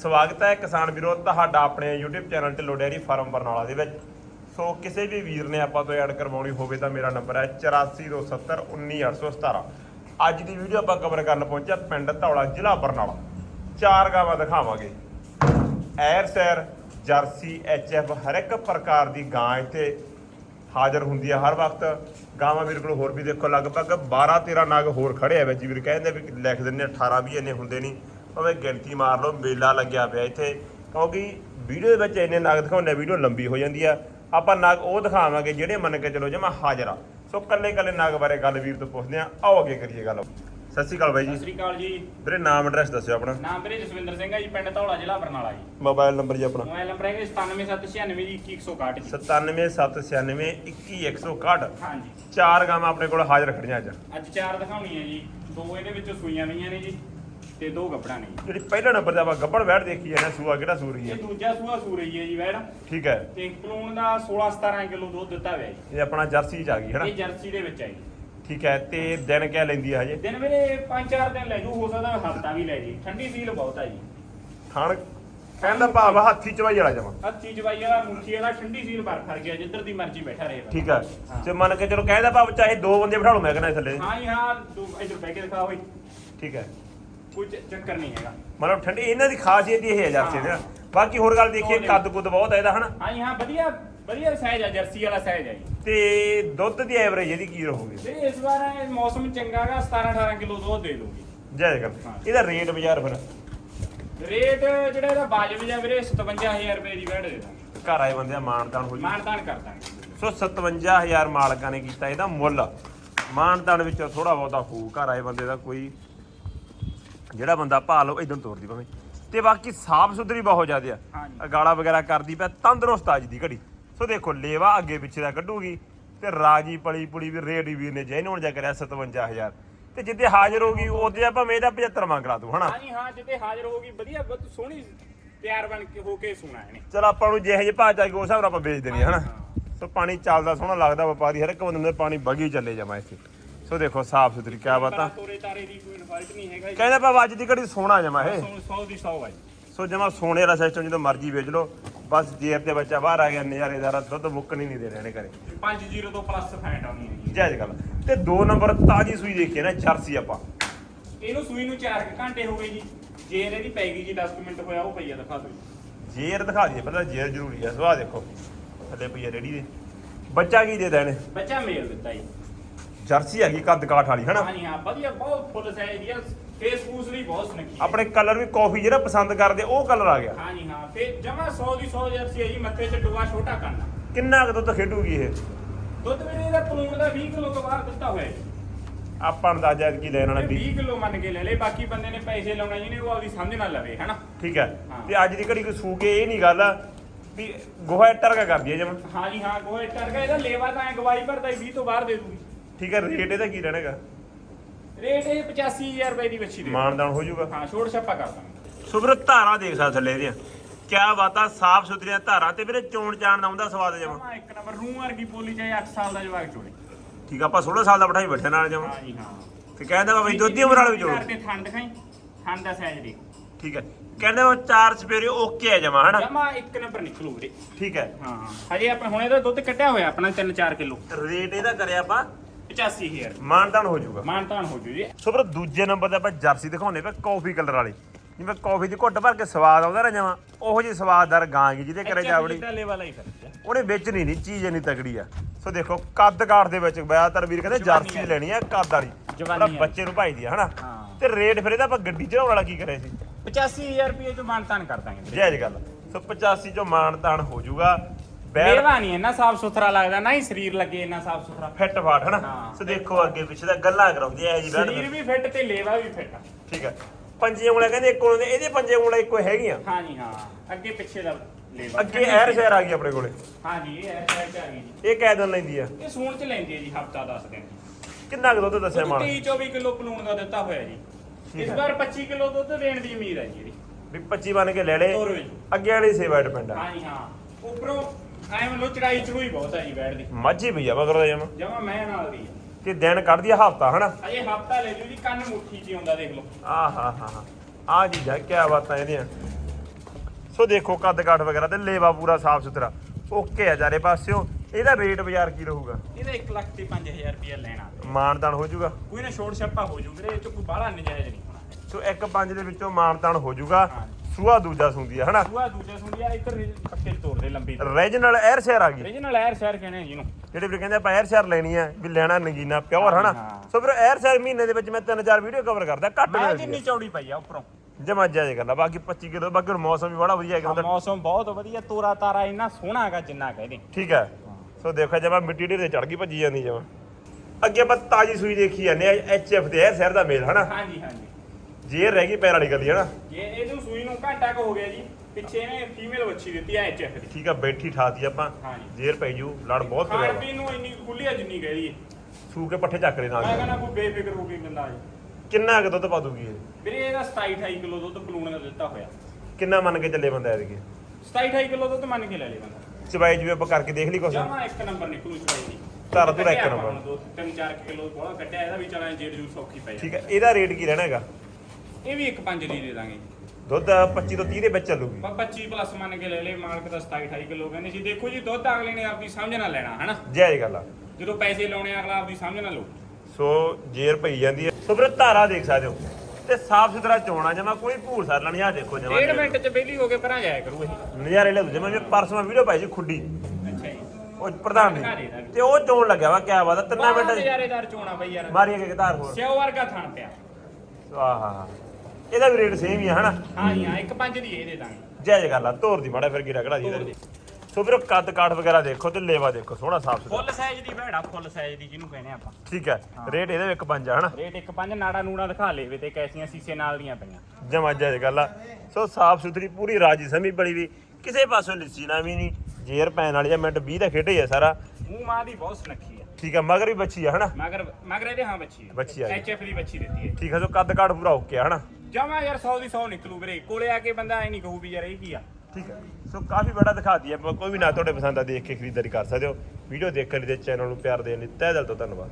ਸਵਾਗਤ ਹੈ ਕਿਸਾਨ ਵੀਰੋ ਤੁਹਾਡਾ ਆਪਣੇ YouTube channel Dhillon dairy farm Barnala ਦੇ ਵਿੱਚ। ਸੋ ਕਿਸੇ ਵੀ ਵੀਰ ਨੇ ਆਪਾਂ ਤੋਂ ਐਡ ਕਰਵਾਉਣੀ ਹੋਵੇ ਤਾਂ ਮੇਰਾ ਨੰਬਰ ਹੈ 8427191817 ਅੱਜ ਦੀ ਵੀਡੀਓ ਆਪਾਂ ਕਵਰ ਕਰਨ ਪਹੁੰਚਿਆ ਪਿੰਡ ਧੌਲਾ, ਜ਼ਿਲ੍ਹਾ ਬਰਨਾਲਾ। ਚਾਰ ਗਾਵਾਂ ਦਿਖਾਵਾਂਗੇ। ਐਰ, ਸੈਰ, ਜਰਸੀ ਐਚਐਫ ਹਰ ਇੱਕ ਪ੍ਰਕਾਰ ਦੀ ਗਾਂ ਇੱਥੇ ਹਾਜ਼ਰ ਹੁੰਦੀ ਹੈ ਹਰ ਵਕਤ। ਗਾਵਾਂ ਮੇਰੇ ਕੋਲ ਹੋਰ ਵੀ ਦੇਖੋ, ਲਗਭਗ 12 13 ਨਾਗ ਹੋਰ ਖੜੇ ਆ ਵਿੱਚ। ਵੀਰ ਕਹਿੰਦੇ ਵੀ ਲਿਖ ਦਿੰਦੇ 18 ਵੀ ਇੰਨੇ ਹੁੰਦੇ ਨਹੀਂ। ਭਾਵੇਂ ਗਿਣਤੀ ਮਾਰ ਲਓ ਮੇਲਾ ਲੱਗਿਆ ਪਿਆ ਇੱਥੇ। ਕਿਉਂਕਿ ਵੀਡੀਓ ਦੇ ਵਿੱਚ ਇੰਨੇ ਨਗ ਦਿਖਾਉਂਦੇ ਵੀਡੀਓ ਲੰਬੀ ਹੋ ਜਾਂਦੀ ਆ। ਆਪਾਂ ਨਗ ਉਹ ਦਿਖਾਵਾਂਗੇ ਜਿਹੜੇ ਮੰਨ ਕੇ ਚਲੋ ਜਮਾ ਹਾਜ਼ਰ ਆ। ਸੋ ਕੱਲੇ ਕੱਲੇ ਨਗ ਬਾਰੇ ਗੱਲ ਵੀਰ ਤੋਂ ਪੁੱਛਦੇ ਆ। ਆਓ ਅੱਗੇ ਕਰੀਏ ਗੱਲ। ਸਤਿ ਸ਼੍ਰੀ ਅਕਾਲ ਬਾਈ ਸਤਿ ਜੀ ਸ੍ਰੀ ਅਕਾਲ ਜੀ। ਵੀਰੇ ਨਾਮ ਐਡਰੈਸ ਦੱਸਿਓ ਆਪਣਾ। ਨਾਮ ਵੀਰੇ ਜਸਵਿੰਦਰ ਸਿੰਘ ਹੈ ਜੀ ਪਿੰਡ ਧੌਲਾ ਜ਼ਿਲ੍ਹਾ ਬਰਨਾਲਾ ਜੀ। ਮੋਬਾਈਲ ਨੰਬਰ ਜੀ ਆਪਣਾ। ਮੋਬਾਈਲ ਨੰਬਰ ਹੈ 97796 ਜੀ 2161 ਜੀ। 9796 21161 ਹਾਂਜੀ। ਚਾਰ ਗਾਵਾਂ ਆਪਣੇ ਕੋਲ ਹਾਜ਼ਰ ਖੜੀਆਂ ਅੱਜ। ਅੱਜ ਚਾਰ ਦਿਖਾਉਣੀ ਹੈ ਜੀ। ਦੋ ਇਹਦੇ ਵਿੱਚੋਂ ਸੂਈਆਂ ਹੋਈਆਂ ਨੇ ਜੀ। ਤੇ ਦੋ ਗੱਬੜਾਂ ਨੇ। ਜੀ। ਜਿਹੜੀ ਪਹਿਲਾ ਨੰਬਰ ਤੇ ਆਪਾਂ ਗੱਬੜ ਵੈੜ ਦੇਖੀ ਨਾ ਸੂਆ ਕਿਹੜਾ ਸੂ ਰਹੀ ਹੈ? ਇਹ ਦੂਜਾ ਸੂਆ ਸੂ ਰਹੀ ਹੈ ਜੀ ਵੈੜ ਠੀਕ ਹੈ। ਤੇ ਕਲੂਨ ਦਾ 16 17 ਕਿਲੋ ਦੁੱਧ ਦਿੱਤਾ ਹੋਇਆ ਜੀ। ਇਹ ਆਪਣਾ ਜਰਸੀ ਚ ਆ ਗਈ ਹੈ ਨਾ ਇਹ ਜਰਸੀ ਦੇ ਵਿੱਚ ਹੈ ਜੀ। ਠੀਕ ਹੈ ਤੇ ਦਿਨ ਕਿਆ ਲੈਂਦੀ ਹੈ ਹਜੇ? ਦਿਨ ਵੀਰੇ 5-4 ਦਿਨ ਲੈ ਜੂ ਹੋ ਸਕਦਾ ਹਫਤਾ ਵੀ ਲੈ ਜੀ। ਠੰਡੀ ਸੀਲ ਬਹੁਤ ਹੈ ਜੀ। ਖਾਣ ਕਹਿੰਦਾ ਭਾਵ ਹੱਥੀ ਚਵਾਈ ਵਾਲਾ ਜਮਾ। ਹੱਥੀ ਜਵਾਈ ਵਾਲਾ ਮੁੱਠੀ ਵਾਲਾ ਠੰਡੀ ਸੀਲ ਬਾਹਰ ਖੜ ਗਿਆ ਜਿੱਧਰ ਦੀ ਮਰਜ਼ੀ ਬੈਠਾ ਰਹੇ ਠੀਕ ਹੈ ਹਾਂ। ਤੇ ਮੰਨ ਕੇ ਚਲੋ ਕਹਿੰਦਾ ਭਾਵ ਚਾਹੇ ਦੋ ਬੰਦੇ ਬਿਠਾ ਲਓ ਮੈਂ ਕਹਿੰਦਾ ਥੱਲੇ। ਹਾਂ ਜੀ ਹਾਂ ਤੂੰ ਇਧਰ ਬਹਿ ਕੇ ਦਿਖਾ ਹੋਈ ਠੀਕ ਹੈ। ਕੋਈ ਚ- ਚੱਕਰ ਨਹੀਂ ਹੈਗਾ। ਮਤਲਬ ਠੰਡੀ ਇਹਨਾਂ ਦੀ ਖਾਸੀਅਤ ਇਹ ਹੈ ਜਰਸੀ ਦੇ। ਬਾਕੀ ਹੋਰ ਗੱਲ ਦੇਖੀਏ ਕੱਦ ਕੁੱਦ ਬਹੁਤ ਹੈ ਇਹਦਾ ਹਨਾ? ਹਾਂ ਜੀ ਹਾਂ ਵਧੀਆ ਵਧੀਆ ਸਾਈਜ਼ ਆ ਜਰਸੀ ਵਾਲਾ ਸਾਈਜ਼ ਆ ਜੀ। ਤੇ ਦੁੱਧ ਦੀ ਐਵਰੇਜ ਇਹਦੀ ਕੀ ਰਹੂਗੀ? ਤੇ ਇਸ ਵਾਰ ਇਹ ਮੌਸਮ ਚੰਗਾ ਗਾ 17 18 ਕਿਲੋ ਦੁੱਧ ਦੇ ਦੂਗੀ ਜੈ ਗੱਲ। ਹਾਂ। ਇਹਦਾ ਰੇਟ ਬਾਜ਼ਾਰ ਫਿਰ? ਰੇਟ ਜਿਹੜਾ ਇਹਦਾ ਵਾਜਬ ਜਿਹਾ ਵੀਰੇ 57000 ਰੁਪਏ ਦੀ ਵੈੜ ਦੇ ਦਾਂਗੇ ਘਰ ਆਏ ਬੰਦੇ ਆ ਮਾਨਤਾਨ ਹੋ ਜੀ। ਮਾਨਦਾਨ ਕਰ ਦਾਂਗੇ। ਸੋ 57000 ਮਾਲਕਾਂ ਨੇ ਕੀਤਾ ਇਹਦਾ ਮੁੱਲ। ਮਾਨਤਾਨ ਵਿੱਚੋਂ ਥੋੜਾ ਬਹੁਤਾ ਹੋਊ ਘਰ ਆਏ ਬੰਦੇ ਦਾ ਕੋਈ ਜਿਹੜਾ ਬੰਦਾ ਭਾਲ ਲਓ ਇਦਾਂ ਤੋਰਦੀ ਭਾਵੇਂ। ਤੇ ਬਾਕੀ ਸਾਫ਼ ਸੁਥਰੀ ਬਹੁਤ ਜ਼ਿਆਦਾ ਹਾਂਜੀ। ਆ ਗਾਲਾ ਵਗੈਰਾ ਕਰਦੀ ਪਿਆ ਤੰਦਰੁਸਤ ਅੱਜ ਦੀ ਘੜੀ। ਸੋ ਦੇਖੋ ਲੇਵਾ ਅੱਗੇ ਪਿੱਛੇ ਦਾ ਕੱਢੂਗੀ ਤੇ ਰਾਜੀ ਪਲੀ ਪੁਲੀ ਵੀ ਵੀ ਵੀਰ ਨੇ ਜੈਨ ਹੁਣ ਜਾ ਕਰਿਆ 57000 ਤੇ ਜਿੱਦੇ ਹਾਜ਼ਰ ਹੋਗੀ ਉਹਦੇ ਆਪਾਂ ਮੈਂ ਇਹਦਾ 75 ਮੰਗ ਲਾ ਦੂੰ ਹਨਾ? ਹਾਂ ਜੀ ਹਾਂ ਜਿੱਤੇ ਹਾਜ਼ਰ ਹੋਗੀ ਵਧੀਆ ਸੋਹਣੀ ਤਿਆਰ ਬਣ ਕੇ ਹੋ ਕੇ ਸੁਣਾ ਇਹਨੇ। ਚਲ ਆਪਾਂ ਨੂੰ ਜਿਹੇ ਜਿਹੇ ਭਾਅ ਚਾਹੀਏ ਉਸ ਹਿਸਾਬ ਨਾਲ ਆਪਾਂ ਵੇਚ ਦੇਣੀ ਹਨਾ। ਸੋ ਪਾਣੀ ਚੱਲਦਾ ਸੋਹਣਾ ਲੱਗਦਾ ਵਪਾਰੀ ਹਰ ਇੱਕ ਬੰਦੇ ਨੂੰ ਪਾਣੀ ਬਗੀ ਚੱਲੇ ਜਾਵਾਂ ਇੱਥੇ। ਸੋ ਦੇਖੋ ਸਾਫ਼ ਸੁਥਰੀ ਕਿਆ ਬਾਤਾਂ ਤੋਰੇ ਤਾਰੇ ਦੀ ਕੋਈ ਫਾਲਟ ਨਹੀਂ ਹੈਗਾ ਜੀ। ਕਹਿੰਦਾ ਭਾਵੇਂ ਅੱਜ ਦੀ ਘੜੀ ਸੋਹਣਾ ਜਮਾ ਇਹ। 100 ਦੀ 100 ਆ ਜੀ। ਸੋ ਜਮਾ ਸੋਨੇ ਵਾਲਾ ਸਿਸਟਮ ਜਦੋਂ ਮਰਜ਼ੀ ਵੇਚ ਲਓ ਬਸ ਜੇਬ ਤੇ ਬੱਚਾ ਬਾਹਰ ਆ ਗਿਆ ਨਜ਼ਾਰੇਦਾਰ ਦੁੱਧ ਮੁੱਕਣੀ ਨਹੀਂ ਦੇ ਰਹੇ ਘਰੇ। 50 ਤੋਂ ਪਲੱਸ ਫੈਟ ਆਉਣੀ ਹੈ ਜਾਇਜ਼ ਗੱਲ। ਤੇ ਦੋ ਨੰਬਰ ਤਾਜੀ ਸੂਈ ਦੇਖੀਏ ਨਾ ਜਰਸੀ ਆਪਾਂ। ਇਹਨੂੰ ਸੂਈ ਨੂੰ 4 ਘੰਟੇ ਹੋ ਗਏ ਜੀ। ਜੇਰ ਇਹਦੀ ਪੈ ਗਈ ਜੀ 10 ਕੁ ਮਿੰਟ ਹੋਇਆ ਉਹ ਪਈ ਆ ਦਿਖਾ ਦਿਓ ਜੇਰ ਦਿਖਾ ਦਈਏ ਪਹਿਲਾਂ ਜੇਰ ਜ਼ਰੂਰੀ ਹੈ ਸੋ ਆਹ ਦੇਖੋ। ਥੱਲੇ ਪਈ ਆ ਰੇੜੀ ਦੇ। ਬੱਚਾ ਕੀ ਦੇ ਦੇਣੇ? ਬੱਚਾ ਮੇਲ ਦਿੱਤਾ ਜੀ। ਜਰਸੀ ਹੈਗੀ ਕੱਦ ਕਾਠ ਵਾਲੀ ਹਨਾ? ਹਾਂਜੀ ਹਾਂ ਵਧੀਆ ਬਹੁਤ ਫੁੱਲ ਸਾਈਜ਼ ਦੀ ਆ ਫੇਸ ਫੂਸ ਵੀ ਬਹੁਤ ਸੁਨੱਖੀ। ਆਪਣੇ ਕਲਰ ਵੀ ਕਾਫੀ ਜਿਹੜਾ ਪਸੰਦ ਕਰਦੇ ਉਹ ਕਲਰ ਆ ਗਿਆ। ਹਾਂਜੀ ਹਾਂ ਫੇ ਜਮਾ 100 ਦੀ 100 ਜਰਸੀ ਹੈ ਜੀ ਮੱਥੇ 'ਚ ਡੁਆ ਛੋਟਾ ਕਰਨਾ। ਕਿੰਨਾ ਕੁ ਦੁੱਧ ਖੇਡੂਗੀ ਇਹ? ਦੁੱਧ ਵੀਰੇ ਇਹਦਾ ਪਲੂਣ ਦਾ 20 ਕਿਲੋ ਤੋਂ ਬਾਹਰ ਦਿੱਤਾ ਹੋਇਆ ਜੀ ਆਪਾਂ ਅੰਦਾਜ਼ਾ ਐਤਕੀ ਲੈਣ ਵਾਲਾ ਇਹ ਵੀ 20 ਕਿਲੋ ਮੰਨ ਕੇ ਲੈ ਲੇ ਬਾਕੀ ਬੰਦੇ ਨੇ ਪੈਸੇ ਲਾਉਣਾ ਜੀ ਨੇ ਉਹ ਆਪਦੀ ਸਮਝ ਨਾਲ ਲਵੇ ਹਨਾ? ਠੀਕ ਹੈ। ਹਾਂ। ਤੇ ਅੱਜ ਦੀ ਘੜੀ ਕੋਈ ਸੂ ਕੇ ਇਹ ਨਹੀਂ ਗੱਲ ਆ ਵੀ ਗੋਹਾ ਟਰਕਾ ਕਰਦੀ ਹੈ ਜਮ। ਹਾਂਜੀ ਹਾਂ ਗੋਏ ਟਰ ਗਿਆ ਇਹਦਾ ਲੇਵਾ ਤਾਂ ਐ ਗਵਾਈ ਭਰਦਾ ਹੀ 20 ਤੋਂ ਬਾਹਰ ਦੇ ਦੂਗੀ। ਠੀਕ ਹੈ ਰੇਟ ਇਹਦਾ ਕੀ ਰਹਿਣਾਗਾ? ਰੇਟ ਇਹ 85000 ਰੁਪਏ ਦੀ ਵੱਛੀ ਦੇ। ਮਾਨਦਾਨ ਹੋ ਜਾਊਗਾ। ਹਾਂ ਛੋੜ ਛੱਪਾ ਕਰ ਦਾਂਗੇ। ਸੁਬਰ ਧਾਰਾਂ ਦੇਖ ਸਾ ਥੱਲੇ ਇਹਦੀਆਂ। ਕਿਆ ਬਾਤਾਂ ਸਾਫ਼ ਸੁਥਰੀਆਂ ਧਾਰਾਂ ਤੇ ਵੀਰੇ ਚੋਣ ਚਾਣ ਦਾ ਆਉਂਦਾ ਸਵਾਦ ਜਮਾ। ਇੱਕ ਨੰਬਰ ਰੂਹ ਵਰਗੀ ਬੋਲੀ ਚਾਹੇ 8 ਸਾਲ ਦਾ ਜਵਾਕ ਚੋੜੇ ਠੀਕ ਆ, ਆਪਾਂ 16 ਸਾਲ ਦਾ ਬਿਠਾਈ ਬੈਠੇ ਨਾਲ ਜਮਾ। ਹਾਂਜੀ ਹਾਂ। ਤੇ ਕਹਿੰਦਾ ਵਾ ਬਈ ਦੁੱਧ ਉਮਰ ਵਾਲੇ ਵੀ ਜੋੜ। ਤੇ ਠੰਡ ਖਾਈ ਠੰਡ ਦਾ ਸਾਈਜ਼ ਦੇ ਠੀਕ ਹੈ ਕਹਿੰਦੇ ਉਹ ਚਾਰ ਸਪੇਰੇ ਓਕੇ ਹੈ ਜਮਾ ਹਨਾ? ਜਮਾ ਇੱਕ ਨੰਬਰ ਨਿਕਲੂ ਵੀਰੇ। ਠੀਕ ਹੈ ਹਾਂ ਹਜੇ ਆਪਾਂ ਹੁਣ ਇਹਦਾ ਦੁੱਧ ਕੱਢਿਆ ਹੋਇਆ ਆਪਣਾ 3-4 ਕਿਲੋ। ਰੇਟ ਇਹਦਾ ਕਰਿਆ ਆਪਾਂ 85000 ਮਾਨਦਾਨ ਹੋ ਜਾਊਗਾ। ਮਾਨਤਾਨ ਹੋ ਜੂ ਜੀ। ਸੋ ਫਿਰ ਦੂਜੇ ਨੰਬਰ ਤੇ ਆਪਾਂ ਜਰਸੀ ਦਿਖਾਉਣੇ ਪਏ ਕਾਫੀ ਕਲਰ ਵਾਲੀ। ਜਿਵੇਂ ਕਾਫੀ ਦੀ ਘੁੱਟ ਭਰ ਕੇ ਸਵਾਦ ਆਉਂਦਾ ਨਾ ਜਮਾ ਉਹੋ ਜਿਹੀ ਸਵਾਦਦਾਰ ਗਾਂ ਗੀ ਜਿਹਦੇ ਘਰੇ ਜਾਵੜੀ ਵਾਲਾ ਹੀ ਉਹਨੇ ਵੇਚਣੀ ਨਹੀਂ ਚੀਜ਼ ਇੰਨੀ ਤਗੜੀ ਆ। ਸੋ ਦੇਖੋ ਕੱਦ ਕਾਠ ਦੇ ਵਿੱਚ ਜ਼ਿਆਦਾਤਰ ਵੀਰ ਕਹਿੰਦੇ ਜਰਸੀ। ਲੈਣੀ ਆ ਕੱਦ ਵਾਲੀ। ਜਵਾਨੀ। ਬੱਚੇ ਨੂੰ ਭਾਈਦੀ ਆ ਹਨਾ? ਹਾਂ। ਤੇ ਰੇਟ ਫਿਰ ਇਹਦਾ ਆਪਾਂ ਗੱਡੀ ਚੜਾਉਣ ਵਾਲਾ ਕੀ ਕਰੇ ਸੀ? 85000 ਰੁਪਏ ਚ ਮਾਨਤਾਨ ਕਰ ਦਾਂਗੇ। ਵੀਰੇ। ਜਾਇਜ਼ ਗੱਲ। ਸੋ 85 ਚੋਂ ਮਾਨਤਾਨ ਹੋ ਜਾਊਗਾ ਬੈਲ ਨਹੀਂ ਇੰਨਾ ਸਾਫ਼ ਸੁਥਰਾ ਲੱਗਦਾ ਨਾ ਹੀ ਸਰੀਰ ਲੱਗੇ ਇੰਨਾ ਸਾਫ਼ ਸੁਥਰਾ। ਫਿੱਟ ਫਾਟ ਹਨਾ? ਹਾਂ। ਸੋ ਦੇਖੋ ਅੱਗੇ ਪਿੱਛੇ ਦਾ ਗੱਲਾਂ ਕਰਾਉਂਦੀ ਐ ਜੀ ਬੈਠ ਸਰੀਰ ਵੀ ਫਿੱਟ ਤੇ ਲੇਵਾ ਵੀ ਫਿੱਟ ਆ। ਠੀਕ ਹੈ ਪੰਜੇ ਉਂਗਲਾਂ ਕਹਿੰਦੇ ਇੱਕ ਉਂਗਲਾਂ ਇਹਦੇ ਪੰਜੇ ਉਂਗਲਾਂ ਇੱਕੋ ਹੈਗੀਆਂ? ਹਾਂਜੀ ਹਾਂ। ਅੱਗੇ ਪਿੱਛੇ ਦਾ ਲੇਵਾ। ਅੱਗੇ ਐਰ ਸ਼ਹਿਰ ਆ ਗਈ ਆਪਣੇ ਕੋਲੇ। ਹਾਂਜੀ ਇਹ ਐਰ ਚ ਆ ਗਈ ਜੀ। ਇਹ ਕੈ ਦਿਨ ਲੈਂਦੀ ਆ? ਇਹ ਸੂਣ ਚ ਲੈਂਦੀ ਹੈ ਜੀ ਹਫਤਾ 10 ਦਿਨ। ਕਿੰਨਾ ਕੁ ਦੁੱਧ ਦੱਸਿਆ ਮਾਨ 23 24 ਕਿਲੋ ਪਲੂਣ ਦਾ ਦਿੱਤਾ ਹੋਇਆ ਜੀ। ਠੀਕ ਇਸ ਹੈ। ਵਾਰ 25 ਕਿਲੋ ਦੁੱਧ ਦੇਣ ਦੀ ਉਮੀਦ ਹੈ ਜੀ ਇਹਦੀ। ਵੀ 25 ਬਣ ਕੇ ਲੈ ਲੇ। ਤੋਰੋ ਜੀ ਅੱਗੇ ਵਾਲੀ ਸੇਵਾ ਡਿਪੈਂਡ ਆ। ਹਾਂਜੀ ਹਾਂ। ਉੱਪਰੋਂ ਐ ਮੰਨ ਲਓ ਚੜਾਈ ਚੜੂਈ ਬਹੁਤ ਹੈ ਜੀ ਬੈਠ ਦੀ। ਮਾਝੀ ਭਈਆ ਮਗਰ ਦਾ ਜਮਾ ਜਮਾ ਮੈਂ ਨਾਲ ਦੀ ਤੇ ਦਿਨ ਕੱਢਦੀ ਆ ਹਫਤਾ ਹਨਾ? ਅਜੇ ਹਫਤਾ ਲੈ ਲਿਓ ਜੀ ਕੰਨ ਮੁੱਠੀ ਹੀ ਆਉਂਦਾ ਦੇਖ ਲਓ। ਆ ਹਾ ਆ ਜੀ ਜਾ ਕੀ ਬਾਤਾਂ ਇਹਦੀਆਂ। ਸੋ ਦੇਖੋ ਕੱਦ ਕਾਠ ਵਗੈਰਾ ਤੇ ਲੇਵਾ ਪੂਰਾ ਸਾਫ਼ ਸੁਥਰਾ। ਓਕੇ ਆ ਜਾਰੇ ਪਾਸਿਓ। ਇਹਦਾ ਰੇਟ ਬਾਜ਼ਾਰ ਕੀ ਰਹੂਗਾ? ਇਹਦਾ 1 ਲੱਖ ਤੇ 5000 ਰੁਪਏ ਲੈਣਾ। ਮਾਨਤਾਨ ਹੋ ਜਾਊਗਾ ਕੋਈ ਨਾ ਛੋੜ ਛੱਪਾ ਹੋ ਜੂ ਵੀਰੇ ਇਹ ਚ ਕੋਈ ਬਾਹਲਾ ਨਜਾਇਜ਼ ਨਹੀਂ ਹੋਣਾ। ਸੋ ਇੱਕ ਪੰਜ ਦੇ ਵਿੱਚੋਂ ਮਾਨਤਾਨ ਹੋ ਜਾਊਗਾ। ਸੂਆ ਦੂਜਾ ਸੁੰਦੀ ਆ ਹਨਾ? ਸੂਆ ਦੂਜੇ ਸੁੰਦੀ ਆ ਇੱਧਰ ਰਿਜ- ਤੋੜਦੇ ਲੰਬੀ ਰੀਜਨਲ ਐਰ ਸ਼ਹਿਰ ਆ ਗਈ। ਰੀਜਨਲ ਐਰ ਸ਼ਹਿਰ ਕਹਿੰਦੇ ਆ ਜਿਹਨੂੰ ਜਿਹੜੇ ਵੀ ਕਹਿੰਦੇ ਆਪਾਂ ਐਰ ਸ਼ਹਿਰ ਲੈਣੀ ਆ ਵੀ ਲੈਣਾ ਨਗੀਨਾ ਪਿਓਰ ਹਨਾ? ਸੋ ਫਿਰ ਐਰ ਸ਼ਹਿਰ ਮਹੀਨੇ ਦੇ ਵਿੱਚ ਮੈਂ ਤਿੰਨ ਚਾਰ ਵੀਡੀਓ ਕਵਰ ਕਰਦਾ ਘੱਟ ਨਹੀਂ ਜਿੰਨੀ ਚੌੜੀ ਪਈ ਆ ਉੱਪਰੋਂ। ਜਮਾ ਜਾਇਜ਼ ਕਰਨਾ ਬਾਕੀ 25 ਕਿਲੋ ਬਾਕੀ ਮੌਸਮ ਵੀ ਬੜਾ ਵਧੀਆ ਹੈ ਹਾਂ, ਮੌਸਮ ਬਹੁਤ ਵਧੀਆ ਤੋਰਾ ਤਾਰਾ ਇੰਨਾ ਸੋਹਣਾ ਹੈਗਾ ਜਿੰਨਾ ਕਹਦੇ ਠੀਕ ਹੈ ਸੋ ਦੇਖਿਆ ਜਮਾ ਮਿੱਟੀ ਢੇਰ ਤੇ ਚੜ ਗਈ ਭੱਜੀ ਜਾਂਦੀ ਜਮਾ। ਅੱਗੇ ਆਪਾਂ ਤਾਜੀ ਸੂਈ ਦੇਖੀ ਜਾਂਦੇ ਐਚ ਐਫ ਤੇ ਐਰ ਸ਼ਹਿਰ ਦਾ ਮੇਲ ਹਨਾ? ਹਾਂਜੀ ਹਾਂਜੀ। ਜੇ ਰਹਿ ਗਈ ਪੈਰ ਵਾਲੀ ਗੱਲੀ ਹਨਾ? ਇਹ ਇਹਨੂੰ ਸੂਈ ਨੂੰ ਘੰਟਾ ਕੁ ਹੋ ਗਿਆ ਜੀ ਪਿੱਛੇ ਇਹਨੇ ਫੀਮੇਲ ਬੱਚੀ ਦਿੱਤੀ ਆ ਐਚਐਫ ਦੀ ਠੀਕ ਆ ਬੈਠੀ ਠਾਤੀ ਆਪਾਂ ਹਾਂਜੀ। ਜੇਰ ਪੈ ਜੂ ਲੜ ਬਹੁਤ ਖਾਣ ਪਿਆ ਪੀਣ ਨੂੰ ਇੰਨੀ ਖੁੱਲੀ ਆ ਜਿੰਨੀ ਕਹਦੀ ਸੂ ਕੇ ਪੱਠੇ ਚੱਕ ਲੈ ਨਾਲ। ਮੈਂ ਕਹਿੰਦਾ ਕੋਈ ਬੇਫਿਕਰ ਹੋ ਕੇ ਬੰਦਾ ਜੀ। ਕਿੰਨਾ ਕੁ ਦੁੱਧ ਪਾ ਦੂਗੀ ਇਹ? ਵੀਰੇ ਇਹਦਾ 27 28 ਕਿਲੋ ਦੁੱਧ ਪਲੂਣ ਦਾ ਦਿੱਤਾ ਹੋਇਆ। ਕਿੰਨਾ ਮੰਨ ਕੇ ਚੱਲੇ ਬੰਦਾ ਐਤਕੀ 27 28 ਕਿਲੋ ਦੁੱਧ ਮੰਨ ਕੇ ਲੈ ਲੈ ਬੰਦਾ। ਚਵਾਈ ਜੀ ਆਪਾਂ ਕਰਕੇ ਦੇਖ ਲਈ ਕੁਛ। ਜਮਾ ਇੱਕ ਨੰਬਰ ਨਿਕਲੂ ਚਵਾਈ ਦੀ। ਧਾਰਾ ਧੁਰਾ ਇੱਕ ਕੱਢਿਆ ਨੰਬਰ। ਆਪਾਂ ਹੁਣ ਦੋ ਤਿੰਨ ਚਾਰ ਕਿਲੋ ਕੋਲਾ ਕੱਢਿਆ ਇਹਦਾ ਵੀ ਚਲਾ ਜੇੜ ਜੂ ਸੌਖੀ ਪਈ ਠੀਕ ਹੈ ਇਹਦਾ ਰੇਟ ਕੀ ਰਹਿਣਾ ਹੈਗਾ? ਇਹ ਵੀ ਇੱਕ ਪੰਜ ਦੀ ਦੇ ਦਾਂਗੇ ਦੁੱਧ 25 ਤੋਂ 30 ਦੇ ਵਿੱਚ ਚੱਲੂਗੀ। ਬਸ 25 ਪਲੱਸ ਮੰਨ ਕੇ ਲੈ ਲੈ ਮਾਲਕ ਦਾ 27 28 ਕਿਲੋ ਕਹਿੰਦੇ ਸੀ। ਦੇਖੋ ਜੀ ਦੁੱਧ ਅਗਲੇ ਨੇ ਆਪਦੀ ਸਮਝ ਨਾਲ ਲੈਣਾ ਹਨਾ? ਜਾਇਜ਼ ਗੱਲ ਆ। ਜਦੋਂ ਪੈਸੇ ਲਾਉਣੇ ਅਗਲਾ ਆਪਦੀ ਸਮਝ ਨਾਲ ਲਓ ਸੋ ਜੇਰ ਪਈ ਜਾਂਦੀ ਹੈ ਸੋ ਫਿਰ ਧਾਰਾ ਦੇਖ ਸਕਦੇ ਹੋ। ਤੇ ਸਾਫ਼ ਸੁਥਰਾ ਚੋਣਾ ਜਮਾ ਕੋਈ ਭੂਰ ਸਾਰ ਨਹੀਂ ਆ। ਦੇਖੋ ਜਮਾ। ਡੇਢ ਮਿੰਟ ਚ ਬੇਲੀ ਹੋ ਕੇ ਪਰਾਂ ਜਾਇਆ ਕਰੂ ਇਹ। ਨਜ਼ਾਰੇ ਲੈ ਜਮਾ ਮੈਂ ਪਰਸੋਂ ਵੀਡੀਓ ਪਾਈ ਸੀ ਖੁੱਡੀ। ਅੱਛਾ ਜੀ। ਉਹ ਪ੍ਰਧਾਨ ਦਾਂਗੇ। ਤੇ ਉਹ ਚੋਣ ਲੱਗਿਆ ਵਾ ਕਿਆ ਬਾਤ ਤਿੰਨਾਂ ਬਹੁਤ ਮਿੰਟਾਂ 'ਚ। ਨਜ਼ਾਰੇਦਾਰ ਚੋਣਾ ਬਈ ਯਾਰ। ਮਾਰੀ ਕੇ ਧਾਰ ਹੋਰ। ਸਿਓ ਵਰਗਾ ਥਣ ਪਿਆ। ਆਹਾ। ਇਹਦਾ ਵੀ ਰੇਟ ਸੇਮ ਹੀ ਆ ਹਨਾ? ਹਾਂ ਜੀ ਹਾਂ ਇੱਕ ਪੰਜ ਦੀ ਇਹ ਦੇ ਦਾਂਗੇ ਜਾਇਜ਼ ਗੱਲ ਆ ਤੋਰ ਦੀ ਮਾੜਾ ਫਿਰ ਕੀ ਰਗੜਾ ਜੀ ਤੋਰ ਦੀ। ਸੋ ਫਿਰ ਕੱਦ ਕਾਠ ਵਗੈਰਾ ਦੇਖੋ ਤੇ ਲੇਵਾ ਦੇਖੋ ਸੋਹਣਾ ਸਾਫ਼ ਸੁਥਰਾ। ਫੁੱਲ ਸਾਈਜ਼ ਦੀ ਭੈੜਾ ਫੁੱਲ ਸਾਈਜ਼ ਦੀ ਜਿਹਨੂੰ ਕਹਿੰਦੇ ਆਪਾਂ। ਠੀਕ ਹੈ ਰੇਟ ਇਹਦੇ ਇੱਕ ਪੰਜ ਆ ਹਨਾ? ਰੇਟ ਇੱਕ ਪੰਜ ਨਾੜਾ ਨੂੜਾ ਦਿਖਾ ਲੇਵੇ ਤੇ ਕੈਸੀਆਂ ਸੀਸੇ ਨਾਲ ਦੀਆਂ ਪਈਆਂ। ਜਮਾ ਜਾਇਜ਼ ਗੱਲ ਆ। ਸੋ ਸਾਫ਼ ਸੁਥਰੀ ਪੂਰੀ ਰਾਜੀ ਸਮੀ ਬੜੀ ਵੀ। ਕਿਸੇ ਪਾਸੋਂ ਲਿੱਸੀ ਨਾ ਵੀ ਨਹੀਂ ਜੇਰ ਪੈਣ ਵਾਲੀ ਆ ਮਿੰਟ 20 ਦਾ ਖੇਡੇ ਆ ਸਾਰਾ। ਮੂੰਹ ਮਾਂ ਦੀ ਬਹੁਤ ਸੁਨੱਖੀ ਆ। ਠੀਕ ਆ ਮਗਰ ਵੀ ਬੱਚੀ ਆ ਹਨਾ? ਮਗਰ ਮਗਰ ਇਹਦੇ ਹਾਂ ਬੱਚੀ ਆ। ਬੱਚੀ ਆ ਗਈ। ਐਚਐਫ ਦੀ ਬੱਚੀ ਦਿੱਤੀ ਹੈ। ਠੀਕ ਆ ਸੋ ਕੱਦ ਕਾਠ ਪੂਰਾ ਓਕੇ ਆ ਹਨਾ? ਜਮਾ ਯਾਰ 100 ਦੀ 100 ਨਿਕਲੂ ਵੀਰੇ, ਕੋਲੇ ਆ ਕੇ ਬੰਦਾ ਐ ਨਹੀਂ ਕਹੂ ਵੀ ਯਾਰ ਇਹ ਕੀ ਆ। ਠੀਕ ਹੈ ਸੋ ਕਾਫੀ ਬੜਾ ਦਿਖਾਤੀ ਹੈ ਕੋਈ ਵੀ ਨਾ ਤੁਹਾਡੇ ਪਸੰਦ ਆ ਦੇਖ ਕੇ ਖਰੀਦਦਾਰੀ ਕਰ ਸਕਦੇ ਹੋ। ਵੀਡੀਓ ਦੇਖਣ ਲਈ ਤੇ ਚੈਨਲ ਨੂੰ ਪਿਆਰ ਦੇਣ ਲਈ ਤਹਿ ਦਿਲ ਤੋਂ ਧੰਨਵਾਦ।